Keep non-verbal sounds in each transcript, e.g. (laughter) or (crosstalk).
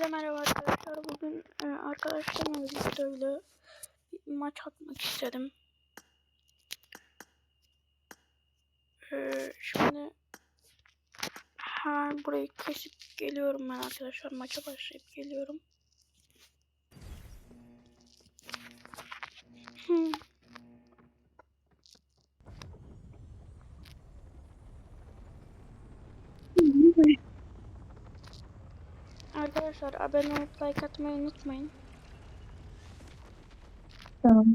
Hepinize merhaba arkadaşlar. Bugün e, arkadaşlarımla birlikte öyle bir maç atmak istedim. E, şimdi hemen burayı kesip geliyorum ben arkadaşlar. Maça başlayıp geliyorum. Hmm. Arkadaşlar abone olup like atmayı unutmayın. Tamam.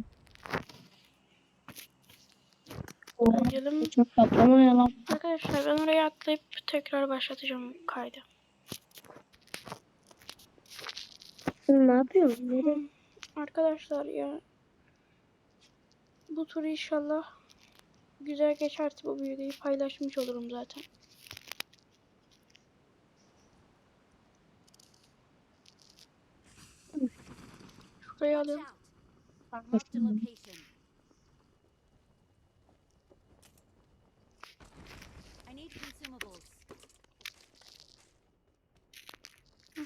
Gidelim. Çok patlama ya lan. Arkadaşlar ben oraya atlayıp tekrar başlatacağım kaydı. Sen ne yapıyorsun? Nereye? Arkadaşlar ya bu tur inşallah güzel geçerse bu videoyu paylaşmış olurum zaten. Watch alıyorum.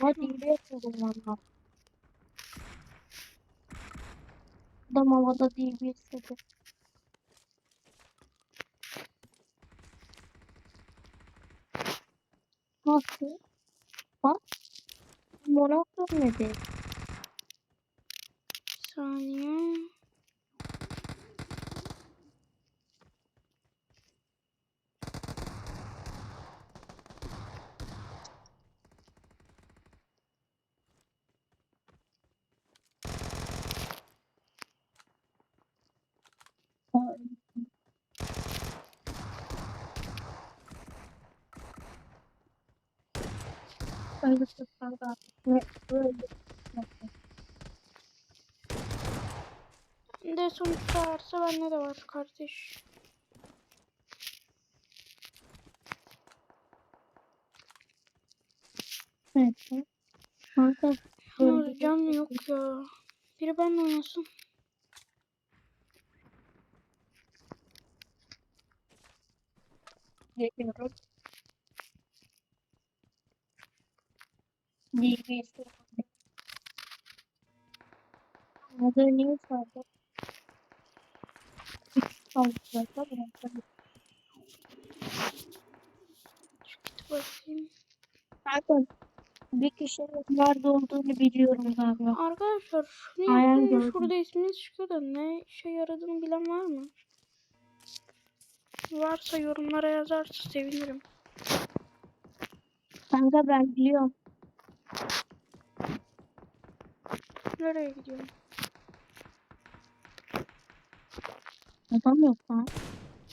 Hadi bir yapalım valla. Adam havada değil bir istedi. Nasıl? Bak. Monoton nedir? Bir saniye. Öyle tutarlar. Ne? Böyle. De sonuçta varsa bende de var kardeş. Evet. Böyle can yok ya. Biri benimle oynasın. Geliyorum. DBS. Hazır news vardı. Alacaklar bırakalım. Bakayım. Zaten bir kişinin nerede olduğunu biliyorum galiba. Arkadaşlar şunu gördüm. şurada isminiz çıkıyor da ne işe yaradığını bilen var mı? Varsa yorumlara yazarsa sevinirim. Kanka ben biliyorum. Nereye gidiyorum? Adam yok lan.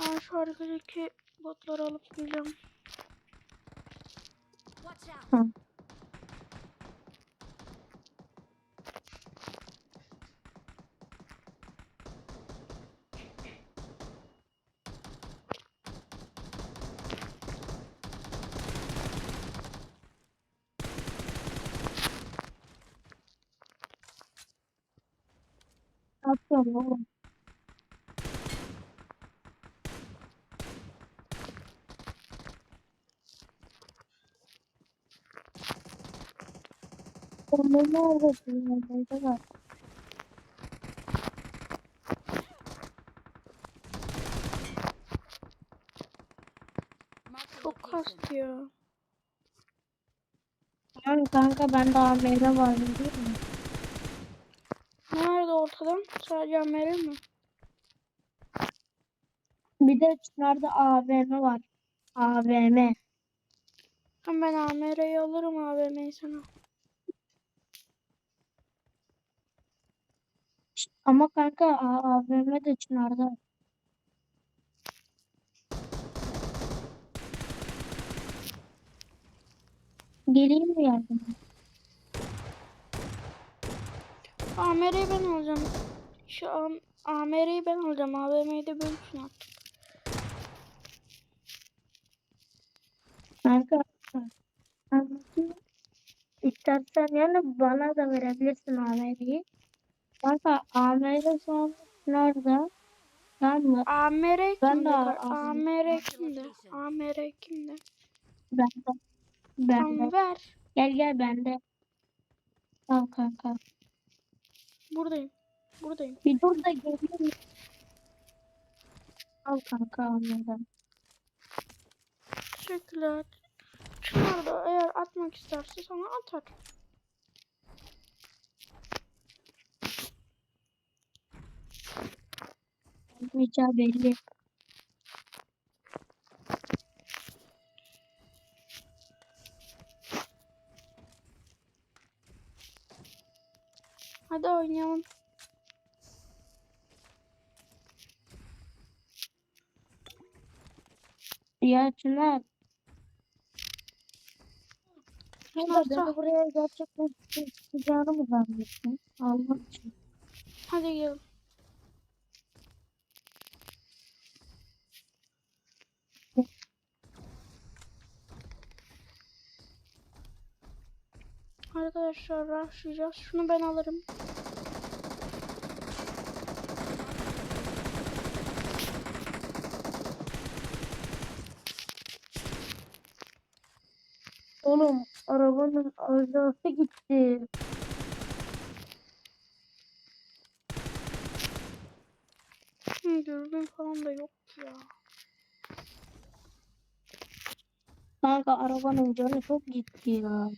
Ben şu arkadaki botları alıp geleceğim. Watch out. Tamam. Ne yapıyorsun oğlum? Ne? Nerede var? Marked a Çok location. kastı ya. Yani kanka ben de AMR vardım değil mi? Nerede ortadan? Sadece Amer'e mi? Bir de Çınar'da AVM var. AVM. Ben Amer'e'yi alırım AVM'yi sana. Ama kanka A- AVM de Çınar'da. Geleyim mi yardıma? Amer'e'yi ben alacağım. Şu an Amer'e'yi ben alacağım. AVM'yi de bölüşün artık. Kanka anlatayım. İstersen yani bana da verebilirsin AVM'yi. Kanka şu an Çınar'da. Tamam mı? Amere Ben kimde? de. Amere kimde? Amere kimde? Ben de. Ben Tamam de. ver. Gel gel bende. Tamam kanka. Buradayım. Buradayım. Bir dur da geliyorum. Al kanka anladım. Teşekkürler. Çınar da eğer atmak isterse sana atar. Rica belli. Hadi oynayalım. Ya Çınar. Çınar buraya gerçekten sıcağını mı zannettin? Allah için. Hadi gidelim. Arkadaşlar rushlayacağız. Şunu ben alırım. Oğlum arabanın arızası gitti. Hı, dürbün falan da yok ya. Kanka arabanın canı çok gitti ya.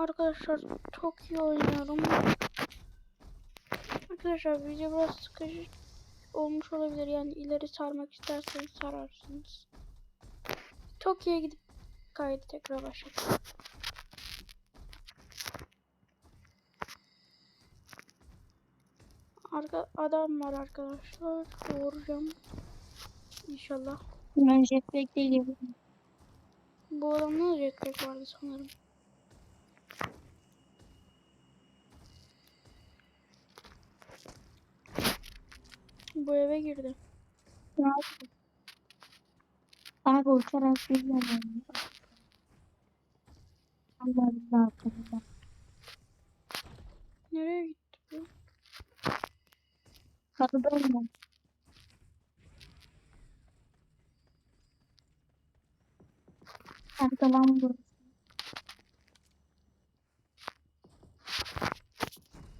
Arkadaşlar çok iyi oynuyorum. Arkadaşlar video biraz sıkıcı olmuş olabilir. Yani ileri sarmak isterseniz sararsınız. Tokyo'ya gidip kaydı tekrar başlatalım. Arka adam var arkadaşlar. Vuracağım. İnşallah. Ben jetpack'le geliyorum. Bu adamda da jetpack vardı sanırım. Bu eve girdi. Kanka uçarak geliyorum. Allah'ım ne yapacağım? Nereye gitti bu? Kapıdayım ben. Kanka lan bu.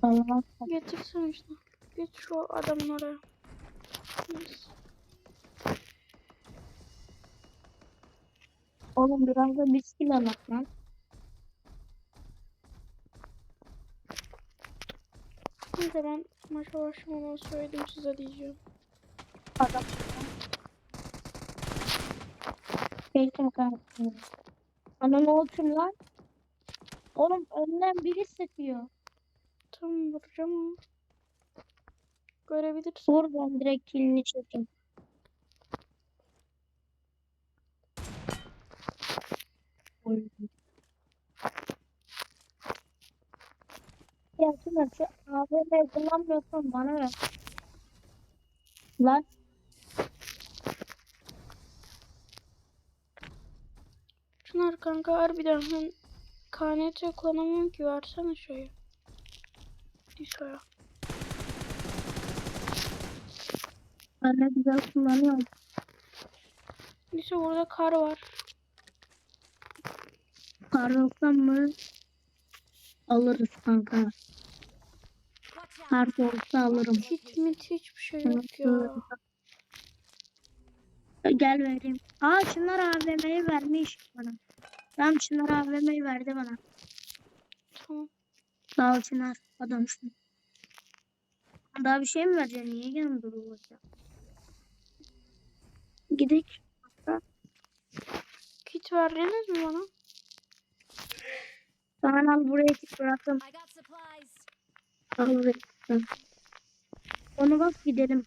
Allah Getirsin işte. Git şu adamın Neyse. Oğlum biraz da biz kill alak lan. Neyse ben maça başlamadan söyledim size diyeceğim. Adam. Bekle kanka. Ana ne oldu lan? Oğlum önden biri sıkıyor. Tam vuracağım. Görebilirsin. Vur ben direkt killini çekeyim. Ya Çınar şu AVM'yi kullanmıyorsan bana ver. Lan Çınar kanka harbiden ben KNT kullanamıyorum ki versene şeyi. Diso'ya. Ben de güzel kullanıyorum. Diso burada kar var. Karlısam mı? Alırız kanka. Kart olsa alırım. Hiç mit hiçbir şey yok ya. Gel vereyim. Aa Çınar AVM'yi vermiş bana. Tamam Çınar AVM'yi verdi bana. Tamam. Sağ ol Çınar. Adamsın. Daha bir şey mi vereceksin? Niye gelin duruyorsun? Gidik. Kit verdiniz mi bana? Tamam al buraya git bıraktım. Al buraya gittim. Onu bak gidelim.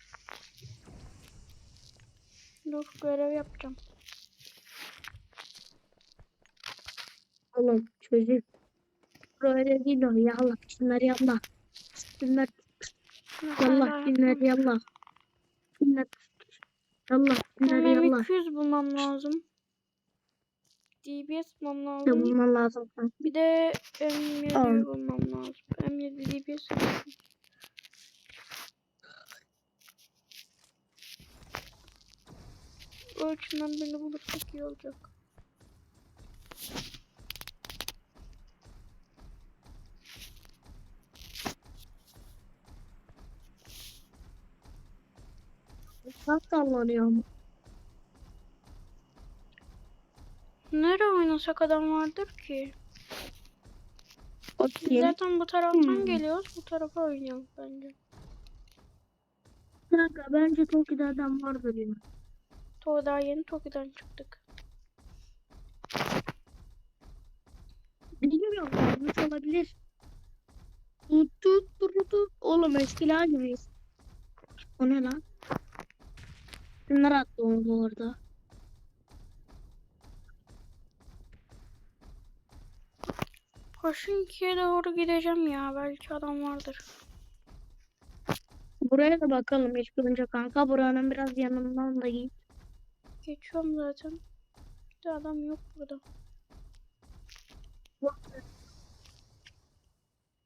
Dur görev yapacağım. Oğlum çocuk. Böyle değil o. Yallah Çınar yallah. Çınar Şuna yallah hala Çınar yapmam. Nerede Benim yallah. 200 bulmam lazım. DBS bulmam lazım. bulman lazım kanka. Bir de M7 Tamam. bulmam lazım. M7 DBS lazım. Üçünden birini bulursak iyi olacak. Bak sallanıyor mu? Nereye oynasak adam vardır ki? Biz Bakayım. zaten bu taraftan Hmm. geliyoruz. Bu tarafa oynayalım bence. Kanka bence Toki'de adam vardır ya. To daha yeni Toki'den çıktık. Bilmiyorum. Olmuş olabilir. Tut tut tut tut. Oğlum eskiler gibiyiz. O ne lan? Bunlar attı onu orada. Koşun ikiye doğru gideceğim ya. Belki adam vardır. Buraya da bakalım ilk önce kanka. Buranın biraz yanından da git. Geçiyorum zaten. Bir de adam yok burada.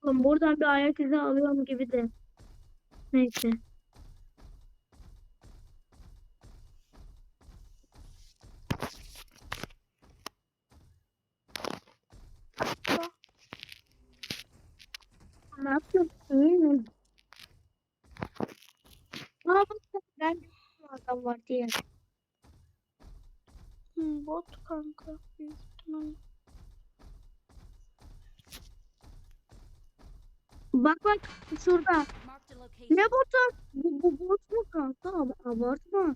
Buradan bir ayak izi alıyorum gibi de. Neyse. Ne yapıyorsun? İyi mi? Aa bak ben de adam var diye. hmm, bot kanka. Büyük ihtimalle. Bak bak şurada. Ne botu? Bu, bu bot mu kanka? Ab- Abartma.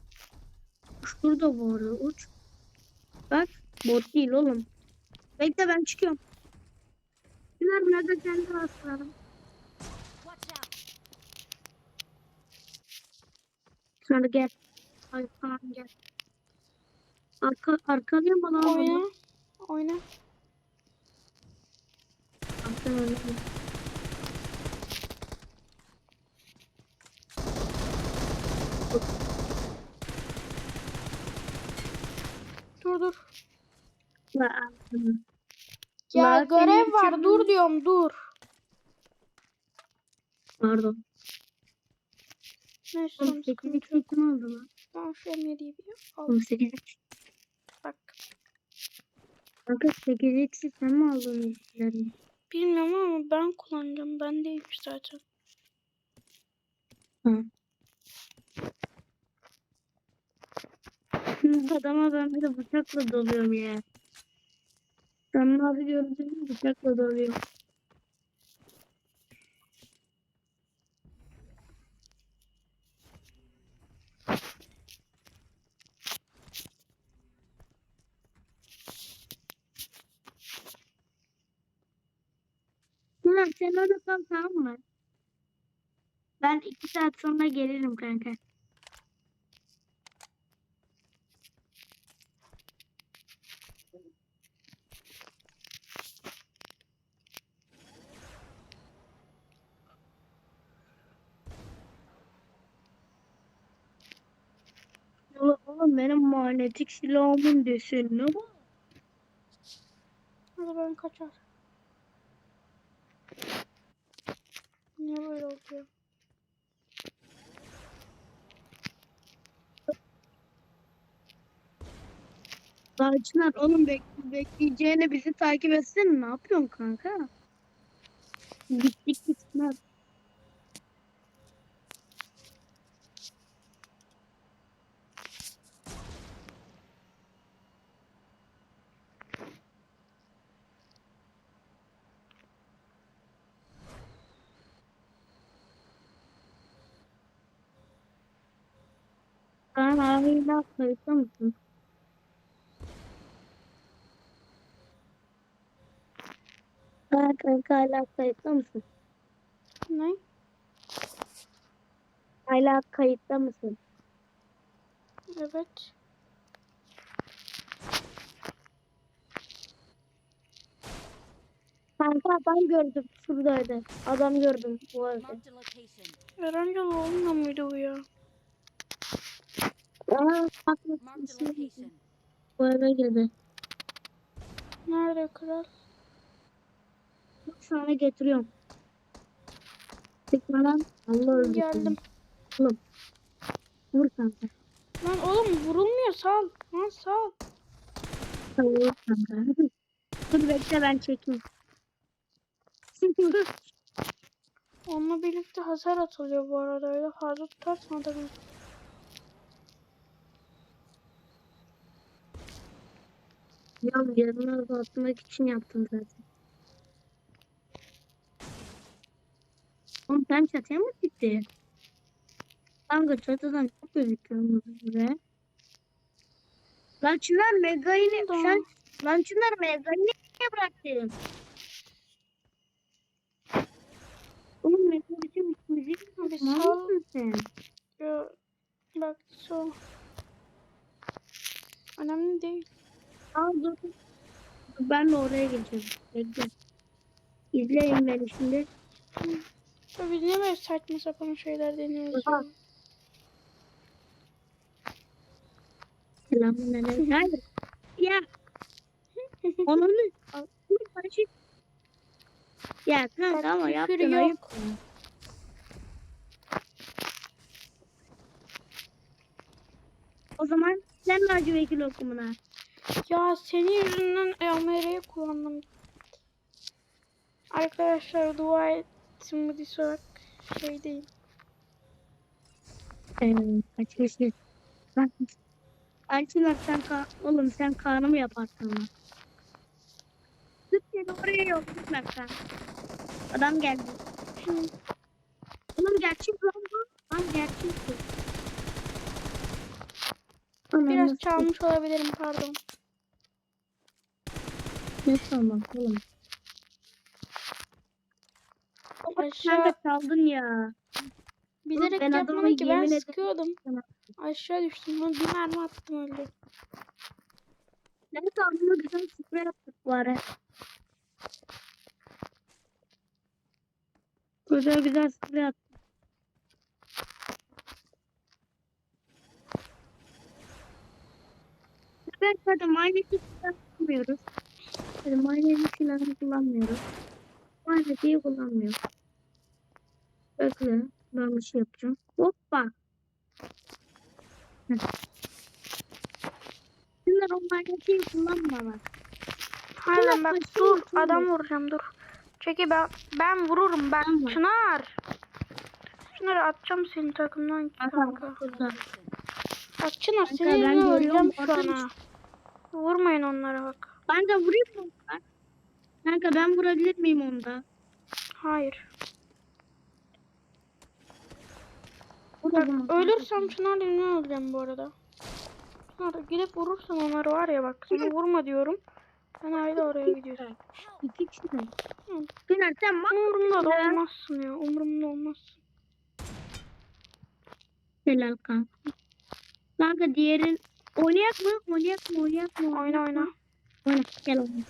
Şurada bu arada uç. Bak bot değil oğlum. Bekle ben çıkıyorum. Bunlar nerede kendi rastlarım. Sonra gel. Ay falan gel. Arka, arkalıyor bana. Oyna. Oyna. Arkadan oyna. Dur dur. Ya görev var. Dur diyorum dur. Pardon. Neyse tamam 18 sıkıntı yok. lan? Ben şu M7'yi bir al. 18 Bak. Kanka 8 eksi sen mi aldın izlerini? Bilmiyorum ama ben kullanacağım. Ben değilmiş zaten. Adama ben bir de bıçakla dalıyorum ya. Ben yapıyorum dedim bıçakla dalıyorum. Ulan sen orada kal tamam mı? Ben iki saat sonra gelirim kanka. Oğlum benim manyetik silahımın desenine bak. Hadi ben kaçar. Niye böyle oluyor? Lan Çınar oğlum bek bekleyeceğine bizi takip etsene ne yapıyorsun kanka? Gittik Çınar. Sen hala kayıtta mısın? Ha kanka hala kayıtta mısın? Ne? Hala kayıtta mısın? Evet. Kanka adam gördüm şuradaydı. Adam gördüm bu arada. Erencil olmuyor muydu bu ya? Aa, bak bak, Marked a ismi location. bu eve girdi. Nerede kral? Şu ana getiriyorum. Tıkmadan Allah öldürsün. Geldim. Vur kanka. Lan oğlum vurulmuyor sal. Lan sal. Vur kanka. Dur bekle ben çekeyim. Onunla birlikte hasar atılıyor bu arada. Öyle fazla tutarsan adamı. Ya yarını azaltmak için yaptım zaten. Oğlum sen çatıya mı gitti? Kanka çatıdan çok gözüküyor buraya. Lan Çınar Mega'yı Tamam. sen Lan Çınar Mega'yı niye bıraktın? Oğlum Mega bizim müzik mi? Sal. mısın sen? Yo, bak so. Önemli değil. Al dur. Dur, Ben de oraya geçeceğim. Bekle. İzleyin beni şimdi. Ya biz niye böyle saçma sapan şeyler deniyoruz? Aha. Selamünaleyküm. Hayır. Ya. Onu ne? Al, dur, karışık. Ya kanka Bak, ama yaptın ayıp. O zaman sen vekil okumuna. Ya senin yüzünden EMR'yi kullandım. Arkadaşlar dua diss olarak şey değil. Ee. Bak. Alçınar sen ka oğlum sen kanımı yaparsın ama. Tut seni oraya yok gitme sen. Adam geldi. Oğlum gerçek lan bu. Lan gerçek bu. Biraz çalmış olabilirim pardon. Ne çalmak oğlum? Aşağı Kanka çaldın ya. bilerek ben adama yapmadım ki ben yemin ederim sıkıyordum. sana. Aşağı düştüm. Lan bir mermi attım öldü. Ne çaldığını güzel sprey yaptık bu ara. Güzel güzel sprey attık. Manyetik silah kullanmıyoruz. Hadi manyetik silahını kullanmıyoruz. Manyetiği kullanmıyoruz. Bekle. Ben bir şey yapacağım. Hoppa. Bunlar o kullanmıyorlar. Hadi bak başını dur atıyor. adam vuracağım dur. Çeki ben ben vururum bak Tamam. Çınar. Çınar atacağım senin takımdan kanka. Bak Çınar ben görüyorum, öleceğim şu an ha. Vurmayın onlara bak. Ben de vurayım mı? Kanka ben vurabilir miyim onda? Hayır. Bak ölürsem Çınar'la yüzünden öleceğim bu arada. Çınar gidip vurursan onları var ya bak seni vurma diyorum. Sen hala oraya gidiyorsun. İki kişi sen mak Umurumda da olmazsın ya. Umurumda olmazsın. helal kanka. Kanka diğerin oynayak mı? Oynayak mı? Oynayak mı? Oyna oyna. Oyna. Gel oyna.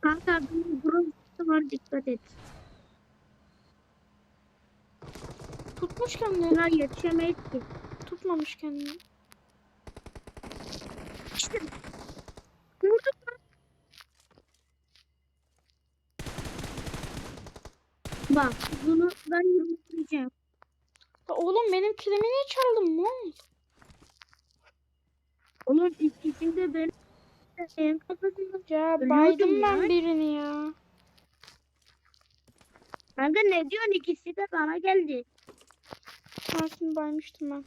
Kanka bunun bronzası var dikkat et. Tutmuş kendini. Bunlar yetişemeyiz ki. Tutmamış kendini. İşte. Vurduk. Bak bunu ben yürüteceğim. Ya oğlum benim kilimi niye çaldın? Oldu? Onun ikisinde ben en kafasında. Ya baydım ben ya. birini ya. Kanka ne diyorsun ikisi de bana geldi. Martin baymıştım ben.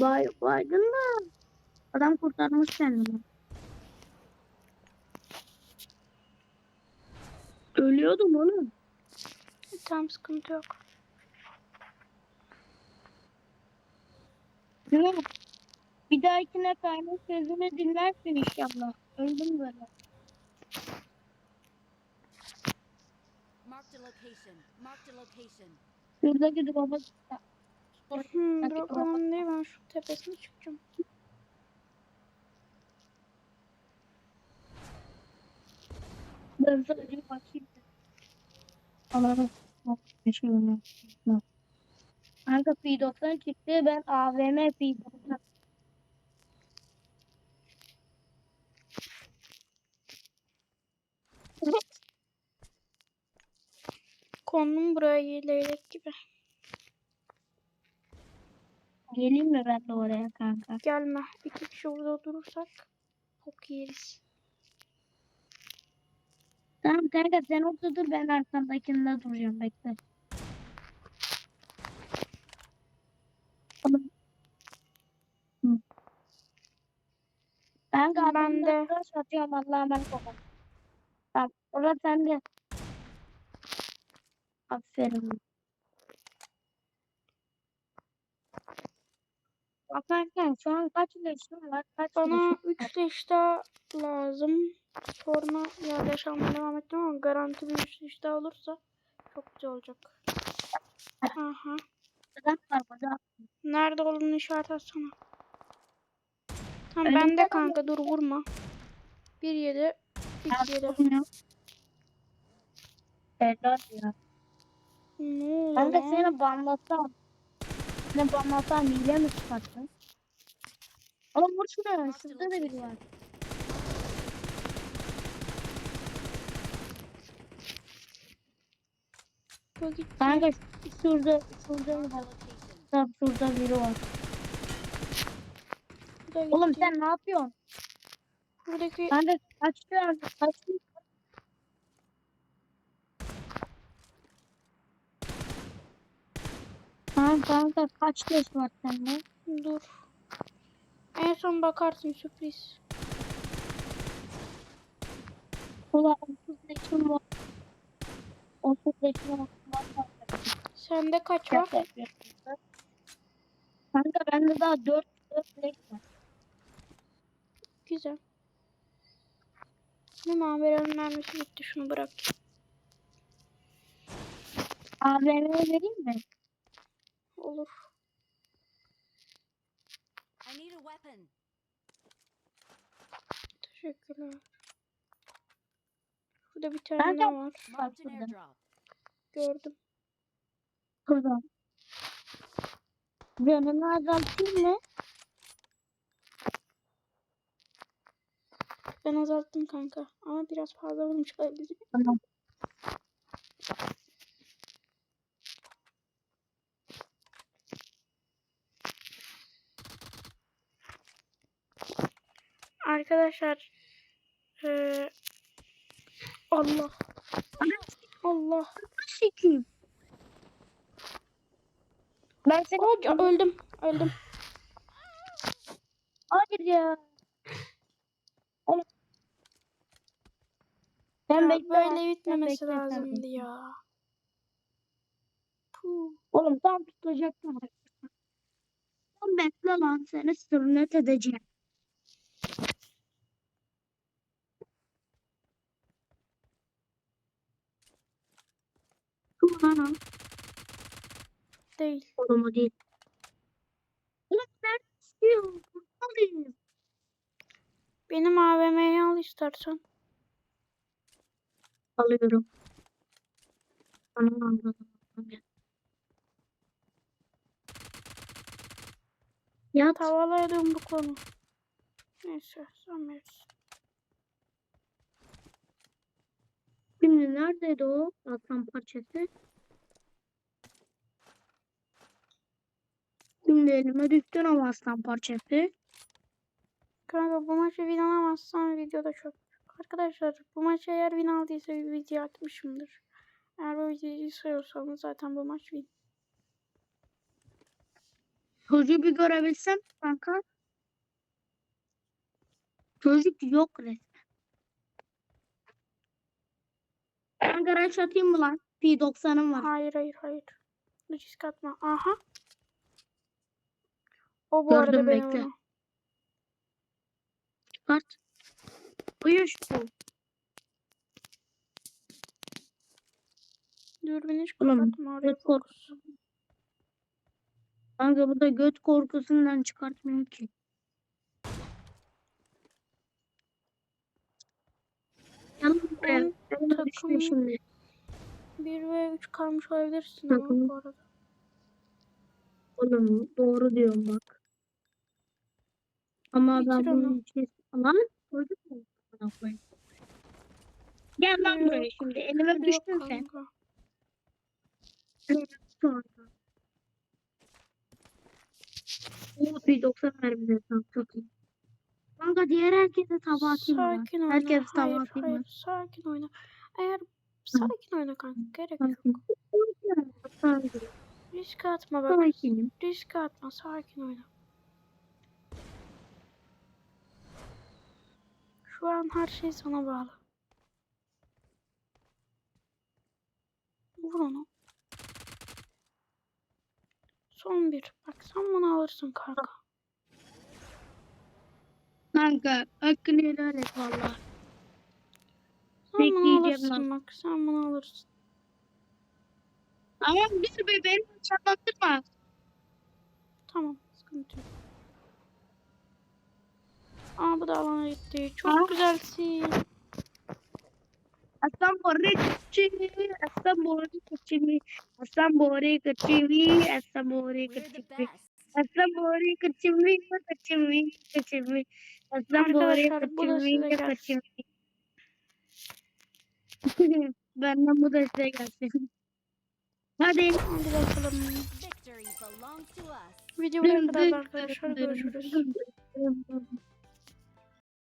Bay, baygın da adam kurtarmış kendini. Ölüyordum oğlum. Tamam sıkıntı yok. Mi? Bir dahakine kaynak sözünü dinlersin inşallah. Öldüm böyle. Marked a location. Marked a location. Şuradaki drop'a Hmm, falan değil ben şu tepesine çıkacağım. ben sadece bakayım. Ananı. Kanka P90 çıktı ben AVM P90. Kondum buraya leylek gibi. Geleyim mi ben de oraya kanka? Gelme. İki kişi burada durursak bok yeriz. Tamam kanka sen orada dur ben arkandakinde duracağım bekle. Ben ben de. satıyorum Allah'a emanet olun. Tamam orada sende. Aferin. Bak kanka şu an kaç leşim var? Kaç Bana leşim var? 3 leş daha lazım. Sonra yerleş almaya devam ettim ama garanti bir 3 leş daha olursa çok güzel olacak. Aha. Nerede olduğunu işaret etsene. Tamam Önümde bende mi? kanka dur vurma. 1 7 3 7. Helal ya. Ne oluyor Ben de seni banlatsam. Seni banlatsam hile mi çıkarttın? Oğlum vur şuraya. Şurada da biri var. Bu. Kanka şurada şurada var. Tam şurada biri var. Bu Oğlum sen ne yapıyorsun? Buradaki Kanka kaçtı. Kaçtı. Tamam kanka kaç leş var sende? dur. En son bakarsın sürpriz. Ulan 30 leşim var. 30 leşim var. Sende kaç var? Kanka bende daha 4 4 leş var. Güzel. Ne maveranın mermisi bitti şunu bırak. AVM'ye vereyim mi? Olur. I need a weapon. Teşekkürler. Şurada bir tane Ben de- daha var. Şurada. airdrop. Gördüm. Burada. Canını azaltayım mı? Ben azalttım kanka. Ama biraz fazla vurmuş olabilir. Tamam. Arkadaşlar. Eee Allah. Allah. Sikiyim. Ben seni... Hoca öldüm. Öldüm. Hayır ya. Oğlum. Sen Ya böyle bitmemesi lazımdı ya. Puh. Oğlum tam tutacaktım. Sen bekle lan seni sürnet edeceğim. Kim lan o? O değil. Oğlum nerede istiyor? Buradayım. Benim AVM'yi al istersen. Alıyorum. Anam anladım. Yat. Tavalaydım bu konu. Neyse verirsin. Şimdi neredeydi o aslan parçası? Şimdi elime düştün ama aslan parçası. Kanka bu maçı win alamazsam videoda çöp. Arkadaşlar bu maçı eğer win aldıysa bir video atmışımdır. Eğer bu videoyu sayıyorsanız zaten bu maç win. Çocuğu bir görebilsem kanka. Çocuk yok resmen. Kanka rush atayım mı lan? P90'ım var. Hayır hayır hayır. Risk atma. Aha. O bu Gördüm, arada benim bekle. onu. Çıkart. Uyuş bu. Dürbünü hiç Oğlum, kapatma oraya göt kork- fokus. Kanka bu da göt korkusundan çıkartmıyor ki. Yanım buraya. Takım- şimdi. 1 ve 3 kalmış olabilirsin ama Takım. bu arada. Oğlum doğru diyorum bak. Ama ben Bitir onu. bunun için... Lan koyduk mu? Bana koy. Gel lan Yok. buraya şimdi. Elime Yok düştün sen. kanka. Sonra. Oo, bir 90 mermide tam çok iyi. Kanka diğer herkese tava atayım mı? Sakin oyna. Herkes tava hayır, mı? hayır, sakin oyna. Eğer sakin oyna kanka. Gerek yok. Risk atma bak. Sakinim. Risk atma. Sakin oyna. Şu an her şey sana bağlı. Vur onu. Son bir. Bak sen bunu alırsın kanka. Kanka hakkını helal et valla. Sen bunu alırsın lan. bak. Sen bunu alırsın. Ama dur be beni çatlattırma. Tamam. Sıkıntı yok. Aa bu da alana gitti. Çok Aa. güzelsin. Aslan bore kaçırı, aslan bore kaçırı, aslan bore kaçırı, aslan bore best. Aslan bore kaçırı, kaçırı, kaçırı. Aslan bore gelsin. kaçırı. (laughs) Benden bu da size gelsin. Hadi. Hadi bakalım. Victory belongs to us. Video buraya kadar arkadaşlar. Görüşürüz.